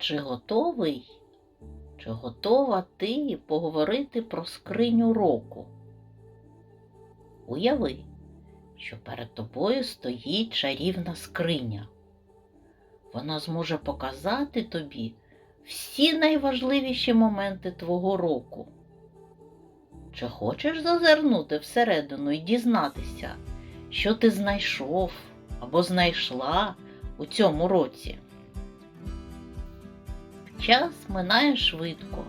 Чи готовий, чи готова ти поговорити про скриню року? Уяви, що перед тобою стоїть чарівна скриня. Вона зможе показати тобі всі найважливіші моменти твого року. Чи хочеш зазирнути всередину і дізнатися, що ти знайшов або знайшла у цьому році? Час минає швидко.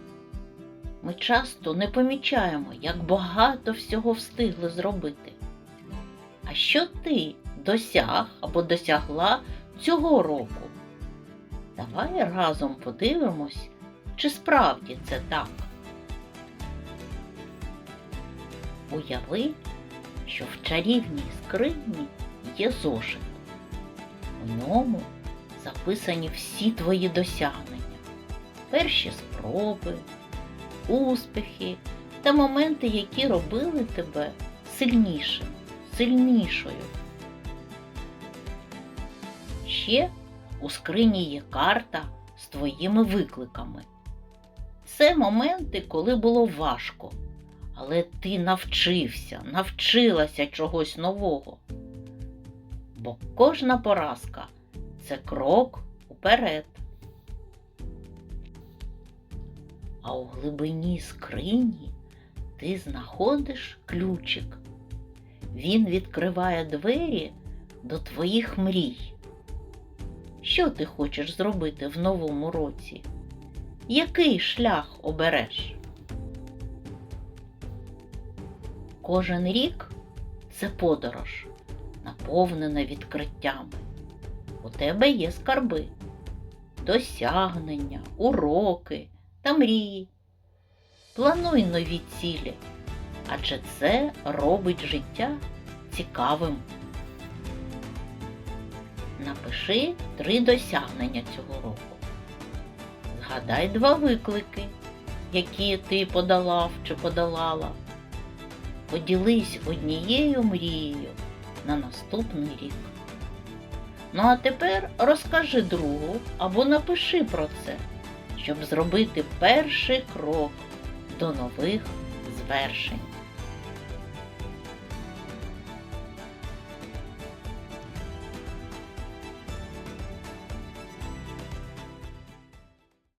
Ми часто не помічаємо, як багато всього встигли зробити. А що ти досяг або досягла цього року? Давай разом подивимось, чи справді це так. Уяви, що в чарівній скрині є зошит. У ньому записані всі твої досягнення, перші спроби, успіхи та моменти, які робили тебе сильнішим, сильнішою. Ще у скрині є карта з твоїми викликами. Це моменти, коли було важко, але ти навчився, навчилася чогось нового. Бо кожна поразка це крок уперед. А у глибині скрині ти знаходиш ключик. Він відкриває двері до твоїх мрій. Що ти хочеш зробити в новому році? Який шлях обереш? Кожен рік це подорож, наповнена відкриттями. У тебе є скарби, досягнення, уроки та мрії. Плануй нові цілі, адже це робить життя цікавим. Напиши три досягнення цього року. Згадай два виклики, які ти подолав чи подолала. Поділись однією мрією на наступний рік. Ну а тепер розкажи другу або напиши про це, щоб зробити перший крок до нових звершень.